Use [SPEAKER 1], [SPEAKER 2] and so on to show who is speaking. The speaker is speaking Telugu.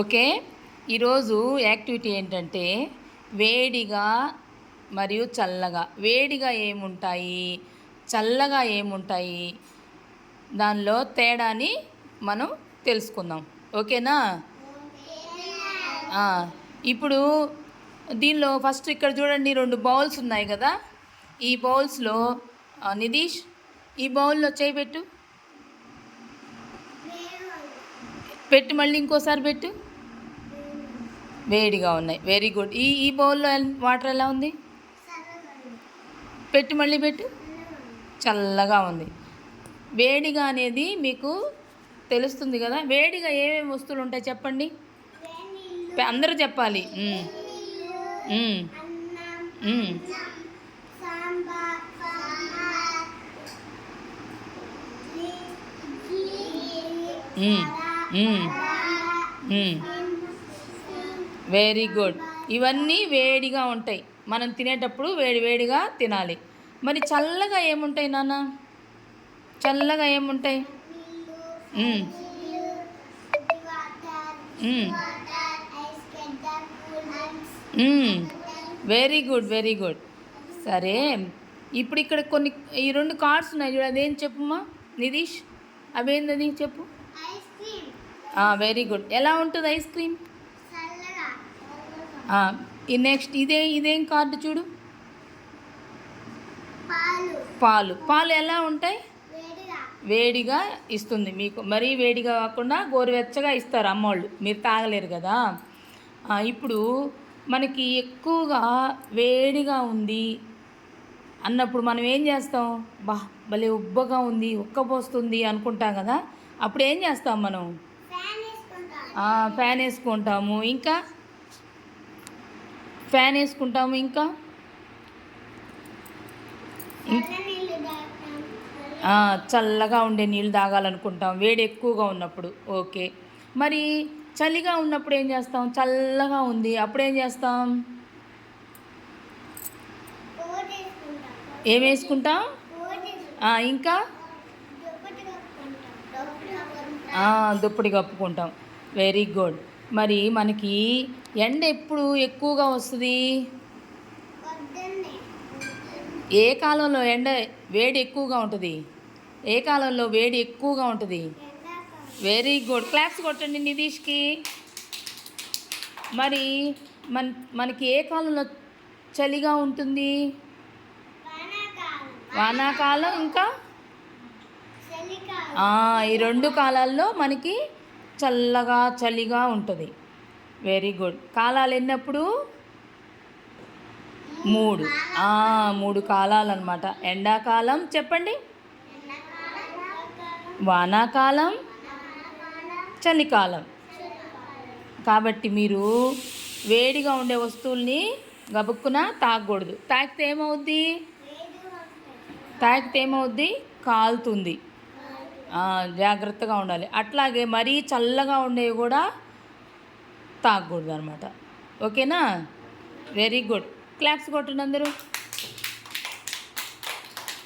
[SPEAKER 1] ఓకే? ఈరోజు యాక్టివిటీ ఏంటంటే వేడిగా మరియు చల్లగా. వేడిగా ఏముంటాయి? చల్లగా ఏముంటాయి? దానిలో తేడాని మనం తెలుసుకుందాం. ఓకేనా? ఇప్పుడు దీనిలో ఫస్ట్ ఇక్కడ చూడండి రెండు బౌల్స్ ఉన్నాయి కదా? ఈ బౌల్స్లో నిధీష్ ఈ బౌల్లో చేయి పెట్టు. పెట్టు మళ్ళీ ఇంకోసారి పెట్టు. వేడిగా ఉన్నాయి. వెరీ గుడ్ ఈ ఈ బౌల్లో వాటర్ ఎలా ఉంది? పెట్టు మళ్ళీ పెట్టు. చల్లగా ఉంది. వేడిగా అనేది మీకు తెలుస్తుంది కదా? వేడిగా ఏమేమి వస్తువులు ఉంటాయి చెప్పండి? అందరూ చెప్పాలి. ఉమ్, ఉమ్, ఉమ్. వెరీ గుడ్ ఇవన్నీ వేడిగా ఉంటాయి. మనం తినేటప్పుడు వేడి వేడిగా తినాలి. మరి చల్లగా ఏముంటాయి నాన్న? చల్లగా ఏముంటాయి. వెరీ గుడ్ వెరీ గుడ్ సరే. ఇప్పుడు ఇక్కడ కొన్ని ఈ రెండు కార్డ్స్ ఉన్నాయి చూడు. అదేం చెప్పుమా నితీష్? అవేందది చెప్పు. వెరీ గుడ్ ఎలా ఉంటుంది ఐస్ క్రీమ్? ఈ నెక్స్ట్ ఇదే ఇదేం కార్డు చూడు? పాలు. పాలు. ఎలా ఉంటాయి? వేడిగా. ఇస్తుంది మీకు. మరీ వేడిగా కాకుండా గోరువెచ్చగా ఇస్తారు అమ్మోళ్ళు. మీరు తాగలేరు కదా. ఇప్పుడు మనకి ఎక్కువగా వేడిగా ఉంది అన్నప్పుడు మనం ఏం చేస్తాం? బా భలే ఉబ్బగా ఉంది ఉక్కపోస్తుంది అనుకుంటాం కదా. అప్పుడు ఏం చేస్తాం మనం? ఫ్యాన్ వేసుకుంటాము. ఇంకా? ఫ్యాన్ వేసుకుంటాము ఇంకా. చల్లగా ఉండే నీళ్ళు తాగాలనుకుంటాం. వేడి ఎక్కువగా ఉన్నప్పుడు. ఓకే. మరి చలిగా ఉన్నప్పుడు ఏం చేస్తాం? చల్లగా ఉంది. అప్పుడు ఏం చేస్తాం? ఏం వేసుకుంటాం? ఇంకా? దుప్పటి కప్పుకుంటాం. వెరీ గుడ్ మరి మనకి ఎండ ఎప్పుడు ఎక్కువగా వస్తుంది? ఏ కాలంలో ఎండ వేడి ఎక్కువగా ఉంటుంది? ఏ కాలంలో వేడి ఎక్కువగా ఉంటుంది? వెరీ గుడ్ క్లాప్స్ కొట్టండి నిధీష్కి మరి మన మనకి ఏ కాలంలో చలిగా ఉంటుంది? వానాకాలం. ఇంకా? ఈ రెండు కాలాల్లో మనకి చల్లగా చలిగా ఉంటుంది. వెరీ గుడ్ కాలాలు ఎన్నప్పుడు? మూడు. మూడు కాలాలు అనమాట ఎండాకాలం చెప్పండి. వానాకాలం చలికాలం. కాబట్టి మీరు వేడిగా ఉండే వస్తువుల్ని గబుక్కున తాగకూడదు. తాకితే ఏమవుద్ది? తాకితే ఏమవుద్ది? కాలుతుంది. జాగ్రత్తగా ఉండాలి. అట్లాగే మరీ చల్లగా ఉండేవి కూడా తాగకూడదు అనమాట ఓకేనా? వెరీ గుడ్ క్లాప్స్ కొట్టండి అందరూ.